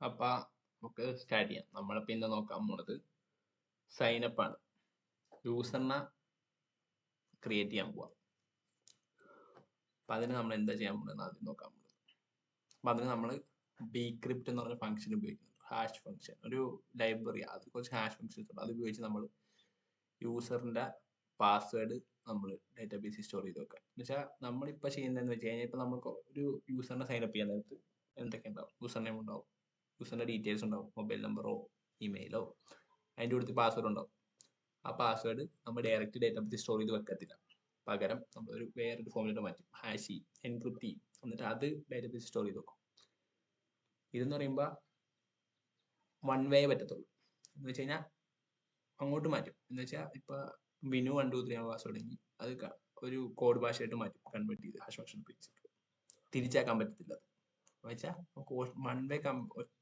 അപ്പൊ നമുക്ക് സ്റ്റാർട്ട് ചെയ്യാം. നമ്മളിപ്പോ ഇന്ന് നോക്കാൻ പോണത്? സൈനപ്പ് ആണ്. യൂസറിനെ ക്രിയേറ്റ് ചെയ്യാൻ പോവാം. അപ്പൊ അതിന് നമ്മൾ എന്താ ചെയ്യാൻ പോകുന്നത് ആദ്യം നോക്കാൻ പോകുന്നത് അപ്പൊ അതിന് നമ്മൾ ബീക്രിപ്റ്റ് എന്ന് പറഞ്ഞ ഫംഗ്ഷൻ ഉപയോഗിക്കുന്നുണ്ട് ഹാഷ് ഫംഗ്ഷൻ ഒരു ലൈബ്രറി അത് കുറച്ച് ഹാഷ് ഫംഗ്ഷൻസ് ഉണ്ട്. അത് ഉപയോഗിച്ച് നമ്മൾ യൂസറിന്റെ പാസ്വേഡ് നമ്മൾ ഡേറ്റാബേസിൽ സ്റ്റോർ ചെയ്ത് വെക്കാം. എന്ന് വെച്ചാൽ നമ്മളിപ്പോൾ ചെയ്യുന്നതെന്ന് വെച്ച് കഴിഞ്ഞാൽ ഇപ്പോൾ നമുക്ക് ഒരു യൂസറിനെ സൈനപ്പ് ചെയ്യാൻ നേരത്ത് എന്തൊക്കെ ഉണ്ടാവും? യൂസർ നെയിം ഉണ്ടാവും. യൂസറിന്റെ ഡീറ്റെയിൽസ് ഉണ്ടാവും. മൊബൈൽ നമ്പറോ ഇമെയിലോ അതിന്റെ കൂടുതൽ പാസ്വേഡ് ഉണ്ടാവും. ആ പാസ്വേഡ് നമ്മൾ ഡയറക്റ്റ് ഡേറ്റാബേസിൽ സ്റ്റോർ ചെയ്ത് വെക്കത്തില്ല. പകരം നമ്മൾ ഒരു വേറൊരു ഫോമിലോട്ട് മാറ്റും. ഹാഷി എൻക്രിപ്റ്റ് ചെയ്യും എന്നിട്ട് അത് ഡേറ്റാബേസിൽ സ്റ്റോർ ചെയ്ത് വെക്കും. ഇതെന്ന് പറയുമ്പോൾ വൺ വേ പറ്റത്തുള്ളൂ. എന്ന് വെച്ച് കഴിഞ്ഞാൽ അങ്ങോട്ട് മാറ്റും. എന്ന് വെച്ചാൽ ഇപ്പോൾ Vinu one two three password എങ്കിൽ അത് ഒരു കോഡ് ഭാഷയായിട്ട് മാറ്റും. കൺവേർട്ട് ചെയ്ത് ഹാഷ് ഉപയോഗിച്ചിട്ട്. തിരിച്ചാക്കാൻ പറ്റത്തില്ല എന്ന് വെച്ചാൽ വൺ വേ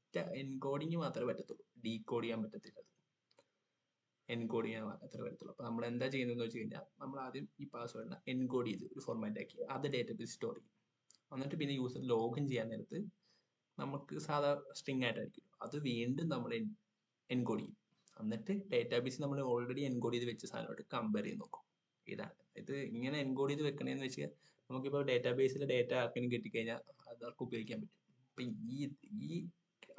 ഒറ്റ എൻകോഡിങ് മാത്രമേ പറ്റത്തുള്ളൂ. ഡീകോഡ് ചെയ്യാൻ പറ്റത്തില്ല അത്. എൻകോഡ് ചെയ്യാൻ മാത്രമേ പറ്റത്തുള്ളൂ. അപ്പോൾ നമ്മൾ എന്താ ചെയ്യുന്നതെന്ന് വെച്ച് കഴിഞ്ഞാൽ നമ്മൾ ആദ്യം ഈ പാസ്വേഡിനെ എൻകോഡ് ചെയ്ത് ഒരു ഫോർമാറ്റ് ആക്കി അത് ഡേറ്റാബേസ് സ്റ്റോർ ചെയ്യും. എന്നിട്ട് പിന്നെ യൂസർ ലോഗിൻ ചെയ്യാൻ നേരത്ത് നമുക്ക് സാധാ സ്ട്രിങ് ആയിട്ടായിരിക്കും. അത് വീണ്ടും നമ്മൾ എൻകോഡ് ചെയ്യും. എന്നിട്ട് ഡേറ്റാബേസ് നമ്മൾ ഓൾറെഡി എൻകോഡ് ചെയ്ത് വെച്ച സാധനമായിട്ട് കമ്പയർ ചെയ്ത് നോക്കും. ഇതാണ്. ഇത് ഇങ്ങനെ എൻകോഡ് ചെയ്ത് വെക്കണേന്ന് വെച്ചാൽ നമുക്കിപ്പോൾ ഡേറ്റാബേസിലെ ഡേറ്റ ആർക്കെങ്കിലും കിട്ടിക്കഴിഞ്ഞാൽ അത് അവർക്ക് ഉപയോഗിക്കാൻ പറ്റും? അപ്പം ഈ ഈ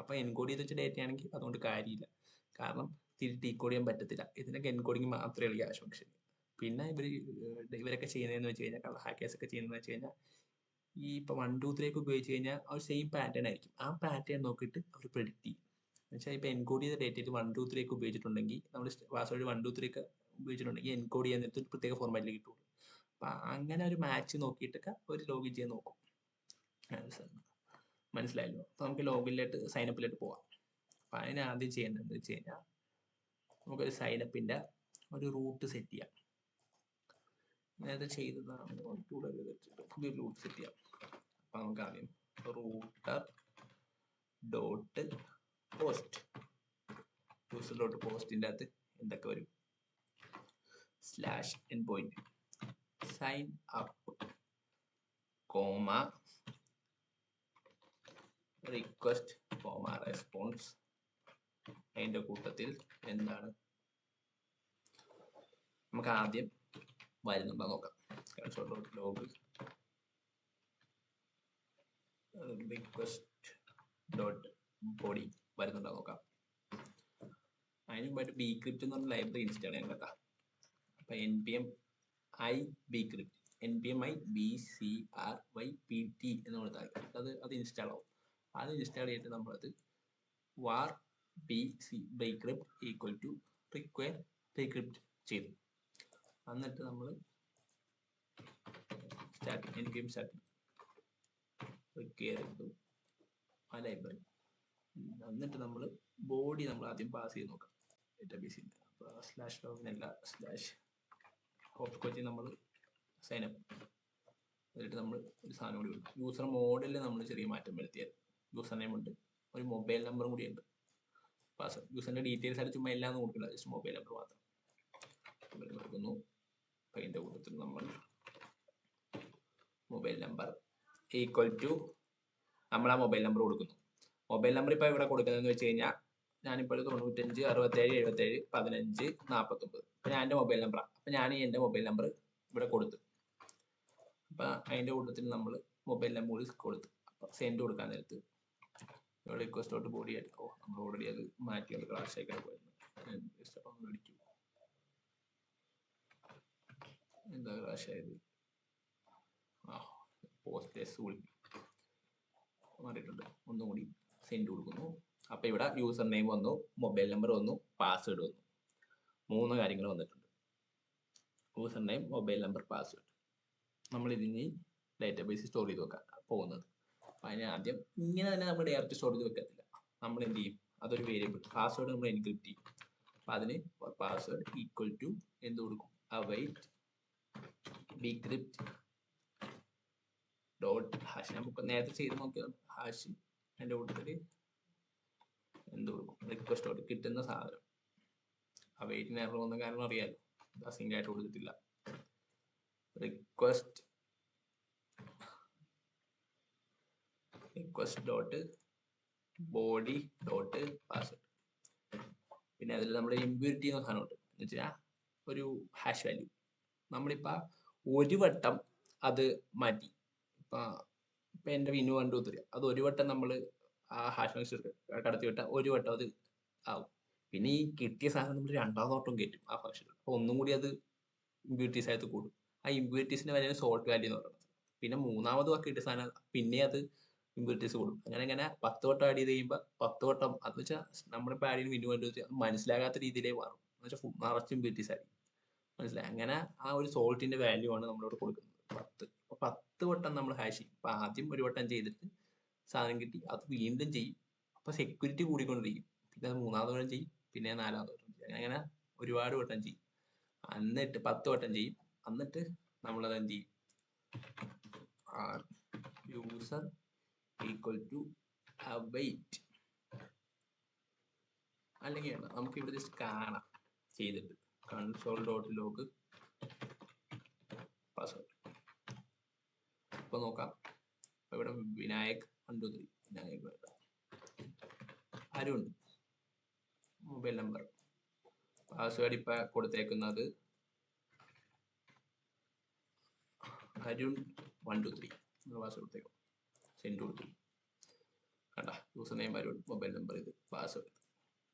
അപ്പം എൻകോഡ് ചെയ്ത് വെച്ച ഡേറ്റ ആണെങ്കിൽ അതുകൊണ്ട് കാര്യമില്ല. കാരണം തിരി ഡീകോഡ് ചെയ്യാൻ പറ്റത്തില്ല. ഇതിനൊക്കെ എൻകോഡിങ് മാത്രമേ ഉള്ളൂ ക്യാഷ് ഫംഗ്ഷൻ പിന്നെ ഇവർ ഇവരൊക്കെ ചെയ്യുന്നതെന്ന് വെച്ച് കഴിഞ്ഞാൽ ഹാക്കേഴ്സ് ഒക്കെ ചെയ്യുന്നതെന്ന് വെച്ച് കഴിഞ്ഞാൽ ഈ ഇപ്പൊ വൺ ടു ത്രീ ഒക്കെ ഉപയോഗിച്ച് കഴിഞ്ഞാൽ ഒരു സെയിം പാറ്റേൺ ആയിരിക്കും. ആ പാറ്റേൺ നോക്കിയിട്ട് അവർ പ്രെഡിക്റ്റ് ചെയ്യും. എന്നുവെച്ചാൽ ഇപ്പോൾ എൻകോഡ് ചെയ്ത ഡേറ്റയിൽ വൺ ടു ത്രീ ഒക്കെ ഉപയോഗിച്ചിട്ടുണ്ടെങ്കിൽ നമ്മൾ പാസ്വേഡ് വൺ ടു ത്രീ ഒക്കെ ഉപയോഗിച്ചിട്ടുണ്ടെങ്കിൽ എൻകോഡ് ചെയ്യാൻ നേരത്തെ ഒരു പ്രത്യേക ഫോർമാറ്റിൽ കിട്ടുള്ളൂ. അപ്പം അങ്ങനെ ഒരു മാച്ച് നോക്കിയിട്ടൊക്കെ ഒരു ലോഗിൻ ചെയ്യാൻ നോക്കും. മനസ്സിലായല്ലോ. അപ്പോൾ നമുക്ക് ലോഗിനിലോട്ട് സൈനപ്പിലോട്ട് പോവാം. അപ്പം അതിന് ആദ്യം ചെയ്യുന്നതെന്ന് വെച്ച് കഴിഞ്ഞാൽ നമുക്കൊരു സൈനപ്പിന്റെ ഒരു റൂട്ട് സെറ്റ് ചെയ്യാം. നേരത്തെ ചെയ്തതാണ് പുതിയ റൂട്ട് സെറ്റ് ചെയ്യാം. അപ്പം നമുക്ക് ആദ്യം router dot post user dot പോസ്റ്റിന്റെ അകത്ത് എന്തൊക്കെ വരും? Slash endpoint sign up comma request comma response അതിന്റെ കൂട്ടത്തിൽ എന്താണ്? നമുക്ക് ആദ്യം വരുന്നുണ്ടോ നോക്കാം. Console log request dot body വരുന്നുണ്ടോ നോക്കാം അതിന് മുമ്പായിട്ട് ബി ക്രിപ്റ്റ് എന്ന് പറഞ്ഞ ലൈബ്രറി ഇൻസ്റ്റാൾ ചെയ്യാൻ കേട്ടോ അപ്പൊ N P M I bcrypt N P M I B C R Y P T എന്ന് കൊടുത്താൽ അത് അത് ഇൻസ്റ്റാൾ ആവും. അത് ഇൻസ്റ്റാൾ ചെയ്തിട്ട് നമ്മളത് var B C bcrypt equal to require bcrypt ചെയ്തു. എന്നിട്ട് നമ്മൾ start N game M start require ആ ലൈബ്രറി എന്നിട്ട് നമ്മൾ ബോഡി നമ്മൾ ആദ്യം പാസ് ചെയ്ത് നോക്കാം. ഡേറ്റാബേസിൽ അപ്പോൾ സ്ലാഷ് ലോഗിനല്ല സ്ലാഷ് ഹോപ്പ് കോച്ചിൽ നമ്മൾ സൈനപ്പ് എന്നിട്ട് നമ്മൾ ഒരു സാധനം കൂടി കൊടുക്കും യൂസർ മോഡലിൽ നമ്മൾ ചെറിയ മാറ്റം വരുത്തിയാൽ യൂസർ നെയിം ഉണ്ട് ഒരു മൊബൈൽ നമ്പറും കൂടി ഉണ്ട് പാസ് യൂസറിന്റെ ഡീറ്റെയിൽസ് ആയിട്ട് ചുമ്മാ എല്ലാം കൊടുക്കില്ല ജസ്റ്റ് മൊബൈൽ നമ്പർ മാത്രം. കൊടുക്കുന്നു അതിന്റെ കൂട്ടത്തിൽ നമ്മൾ മൊബൈൽ നമ്പർ ഈക്വൽ ടു നമ്മൾ ആ മൊബൈൽ നമ്പർ കൊടുക്കുന്നു. മൊബൈൽ നമ്പർ ഇപ്പോൾ ഇവിടെ കൊടുക്കുന്നതെന്ന് വെച്ച് കഴിഞ്ഞാൽ ഞാനിപ്പോൾ തൊണ്ണൂറ്റഞ്ച് അറുപത്തേഴ് എഴുപത്തേഴ് പതിനഞ്ച് നാൽപ്പത്തൊമ്പത്. അപ്പൊ ഞാൻ എന്റെ മൊബൈൽ നമ്പറാണ് അപ്പോൾ ഞാൻ എന്റെ മൊബൈൽ നമ്പർ ഇവിടെ കൊടുത്തു. അപ്പോൾ അതിന്റെ കൂട്ടത്തിൽ നമ്മൾ മൊബൈൽ നമ്പർ കൂടി കൊടുത്തു. അപ്പോൾ സെൻഡ് കൊടുക്കാൻ നേരത്ത് റിക്വസ്റ്റ് ഔട്ട് ബോഡി ആയിട്ട് ഓ നമ്മൾ ഓൾറെഡി അത് മാറ്റി അത് ക്ലാസ് ആയിക്കാൻ പോയിരുന്നു ജസ്റ്റ് അപ്പം ഒന്ന് അടിക്കും. എന്താ ക്ലാഷ് ആയത്? ആ പോസ്റ്റേഴ്സ് വിളിക്കും മാറിയിട്ടുണ്ട്. ഒന്നും കൂടി സെൻഡ് കൊടുക്കുന്നു. അപ്പൊ ഇവിടെ യൂസർ നെയിം വന്നു മൊബൈൽ നമ്പർ വന്നു പാസ്വേഡ് വന്നു. മൂന്ന് കാര്യങ്ങൾ വന്നിട്ടുണ്ട്. User name mobile number password നമ്മൾ ഇതിന് ഡേറ്റാബേസ് സ്റ്റോർ ചെയ്ത് വെക്കാൻ പോകുന്നത്. അപ്പം ആദ്യം ഇങ്ങനെ തന്നെ നമ്മൾ ഡയറക്റ്റ് ചെയ്ത് വെക്കത്തില്ല. നമ്മൾ എന്ത് ചെയ്യും? അതൊരു വേരിയബിൾ പാസ്വേഡ് നമ്മൾ എൻക്രിപ്റ്റ് ചെയ്യും അപ്പം അതിന് പാസ്വേഡ് ഈക്വൽ ടു എന്ത് കൊടുക്കും? അവൈറ്റ് ഡീക്രിപ്റ്റ് ഡോട്ട് ഹാഷ് നമുക്ക് നേരത്തെ ചെയ്ത് നോക്കിയാൽ ഹാഷ് അതിന്റെ കൂട്ടത്തിൽ എന്ത് കൊടുക്കും? റിക്വസ്റ്റ് ഡോട്ട് കിട്ടുന്ന സാധനം. അവൈറ്റിന് എറർ വന്ന കാരണം അറിയാലോ. അസിംഗ് ആയിട്ട് കൊടുത്തിട്ടില്ല. Request request dot body dot password പിന്നെ അതിൽ നമ്മൾ ഇമ്പ്യൂരിറ്റി എന്ന സാധനമുണ്ട്. എന്ന് വെച്ചാൽ ഒരു ഹാഷ് വാല്യൂ നമ്മളിപ്പോൾ ഒരു വട്ടം അത് മാറ്റി. ഇപ്പം ഇപ്പം എന്റെ വിനു കണ്ടു തരിക ത്രീ അത് ഒരു വട്ടം നമ്മൾ ആ ഹാഷ് ഫംഗ്ഷൻ കടത്തി വിട്ടാൽ ഒരു വട്ടം അത് ആവും. പിന്നെ ഈ കിട്ടിയ സാധനം നമ്മൾ രണ്ടാമത് വട്ടം കയറ്റും ആ ഫംഗ്ഷൻ അപ്പോൾ ഒന്നും കൂടി അത് ഇമ്പ്യൂരിറ്റീസ് ആയിട്ട് കൂടും. ആ ഇമ്പ്യൂരിറ്റീസിന്റെ വരെ സോൾട്ട് വാല്യൂ എന്ന് പറയുന്നത്. പിന്നെ മൂന്നാമത് കിട്ടിയ സാധനം പിന്നെ അത് ഇമ്പ്യൂരിറ്റീസ് കൂടും. അങ്ങനെ അങ്ങനെ പത്ത് വട്ടം ആഡ് ചെയ്ത് കഴിയുമ്പോൾ പത്ത് വട്ടം അത് വെച്ചാൽ നമ്മളിപ്പോൾ ആഡ് ചെയ്യുന്ന മിനിമം വേണ്ടി മനസ്സിലാകാത്ത രീതിയിലേ മാറും. എന്ന് വെച്ചാൽ നിറച്ച് ഇമ്പ്യൂരിറ്റീസ് ആയി മനസ്സിലായി? അങ്ങനെ ആ ഒരു സോൾട്ടിന്റെ വാല്യൂ ആണ് നമ്മളിവിടെ കൊടുക്കുന്നത്. പത്ത് അപ്പൊ പത്ത് വട്ടം നമ്മൾ ഹാഷ് ചെയ്യും. അപ്പൊ ആദ്യം ഒരു വട്ടം ചെയ്തിട്ട് സാധനം കിട്ടി. അത് വീണ്ടും ചെയ്യും. അപ്പൊ സെക്യൂരിറ്റി കൂടിക്കൊണ്ടിരിക്കും. പിന്നെ അത് മൂന്നാമത് വട്ടം ചെയ്യും. പിന്നെ നാലാമത് വട്ടം ചെയ്യും. അങ്ങനെ ഒരുപാട് വട്ടം ചെയ്യും. എന്നിട്ട് പത്ത് വട്ടം ചെയ്യും. എന്നിട്ട് നമ്മളത് എന്ത് ചെയ്യും? യൂസർ ഈക്വൽ ടു അവൈറ്റ് അല്ലെങ്കിൽ നമുക്ക് ഇവിടെ ജസ്റ്റ് കാണാം. ചെയ്തിട്ട്. കൺസോൾ ഡോട്ട് ലോഗ് പാസ്വേഡ് ഇപ്പൊ നോക്കാം. ഇവിടെ Vinayak one three Vinayak Arun. Mobile number password ഇപ്പൊ കൊടുത്തേക്കുന്നത് Arun one two three password കൊടുത്തേക്കും. Send കൊടുത്തു. കണ്ട? യൂസർ നെയിം വരും മൊബൈൽ നമ്പർ ഇത് പാസ്വേഡ്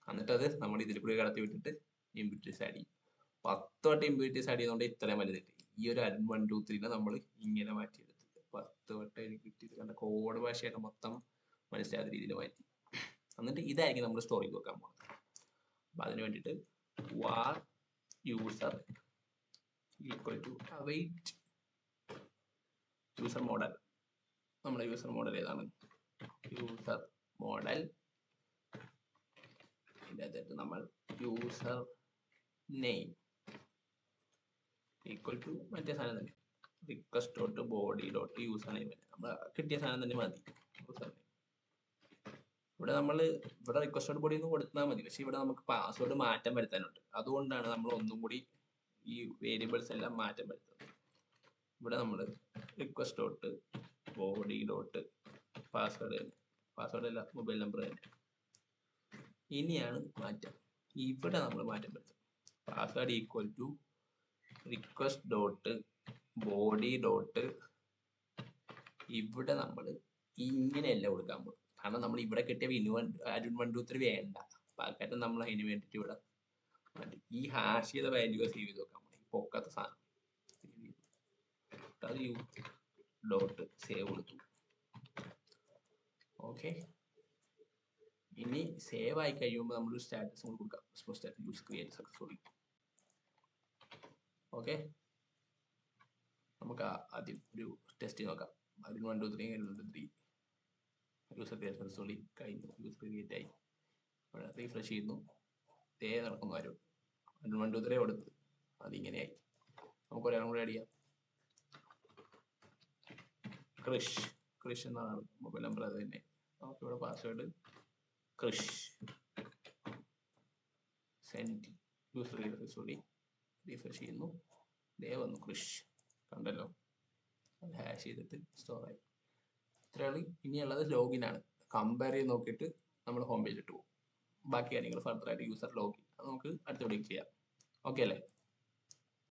എന്നിട്ട് അത് നമ്മൾ ഇതിൽ കൂടി കടത്തി വിട്ടിട്ട് ഇമ്പ്യൂട്ടീസ് ആഡ് ചെയ്യും. പത്ത് വട്ടം ഇമ്പ്യൂരിറ്റീസ് ആഡ് ചെയ്യുന്നതുകൊണ്ട് ഇത്രയും വലുത് കിട്ടി ഈ ഒരു അരുൺ വൺ ടു ത്രീനെ നമ്മൾ ഇങ്ങനെ മാറ്റിയെടുത്ത്. പത്ത് വട്ടം എനിക്ക് കിട്ടിയത് കണ്ട കോഡ് ഭാഷയൊക്കെ മൊത്തം മനസ്സിലാത്ത രീതിയിൽ മാറ്റി. എന്നിട്ട് ഇതായിരിക്കും നമ്മൾ സ്റ്റോറിക്ക് വെക്കാൻ പോകുന്നത് അപ്പൊ അതിന് വേണ്ടിയിട്ട് var user equal to await user model നമ്മുടെ യൂസർ മോഡൽ ഏതാണ്? യൂസർ മോഡൽ അകത്തേക്ക് നമ്മൾ യൂസർ നെയിം ഈക്വൽ ടു മറ്റേ സാധനം തന്നെ. Request dot body dot user name നമ്മൾ കിട്ടിയ സാധനം തന്നെ മതി. യൂസർ നെയിം ഇവിടെ നമ്മൾ ഇവിടെ റിക്വസ്റ്റ് ഡോട്ട് ബോഡി ഒന്ന് കൊടുത്താൽ മതി. പക്ഷെ ഇവിടെ നമുക്ക് പാസ്വേഡ് മാറ്റം വരുത്താനുണ്ട്. അതുകൊണ്ടാണ് നമ്മൾ ഒന്നും കൂടി ഈ വേരിയബിൾസ് എല്ലാം മാറ്റം വരുത്തുന്നത്. ഇവിടെ നമ്മൾ request dot body dot password password അല്ല മൊബൈൽ നമ്പർ തന്നെ. ഇനിയാണ് മാറ്റം. ഇവിടെ നമ്മൾ മാറ്റം വരുത്തും password equal to request dot body dot. ഇവിടെ നമ്മൾ ഇങ്ങനെയല്ല കൊടുക്കാൻ പോകും കാരണം നമ്മൾ ഇവിടെ കിട്ടിയ Vinu one Arun one two three വേണ്ട. പകരം നമ്മൾ അതിന് വേണ്ടിയിട്ട് ഇവിടെ മാറ്റി. ഈ ഹാഷ് ചെയ്ത വാല്യൂ സേവ് ചെയ്ത് വെക്കാൻ പോകും ഈ പൊക്കത്തെ സാധനം. അത് യു ഡോട്ട് സേവ് കൊടുത്തു. ഓക്കെ ഇനി സേവ് ആയി കഴിയുമ്പോൾ നമ്മൾ സ്റ്റാറ്റസ് കൂടി കൊടുക്കാം. Status use create successfully okay നമുക്ക് ആദ്യം ഒരു ടെസ്റ്റ് നോക്കാം. അതിന് one two three two three user create successfully കഴിഞ്ഞു. യൂസർ ക്രിയേറ്റ് ആയി. റീഫ്രഷ് ചെയ്യുന്നു. ദേ നടക്കുന്നു ആരും. വൺ ടു ത്രീ കൊടുത്ത്. അതിങ്ങനെയായി നമുക്ക് ഒരാളും കൂടെ ചെയ്യാം. ക്രിഷ് ക്രിഷ് എന്നാണ് മൊബൈൽ നമ്പർ അത് തന്നെ. നമുക്ക് ഇവിടെ password Krish send user sorry refresh ചെയ്യുന്നു. ദേ വന്നു ക്രിഷ് കണ്ടല്ലോ? അത് ഹാഷ് ചെയ്തിട്ട് സ്റ്റോർ ആയി. ഇത്രയാണ് ഇനിയുള്ളത് ലോഗിൻ ആണ്. കമ്പയർ ചെയ്ത് നോക്കിയിട്ട് നമ്മൾ ഹോം പേജിലിട്ട് പോകും. ബാക്കി കാര്യങ്ങൾ ഫർദർ ആയിട്ട് യൂസർ ലോഗിൻ അത് നമുക്ക് അടുത്ത വീഡിയോ ചെയ്യാം. ഓക്കെ അല്ലേ?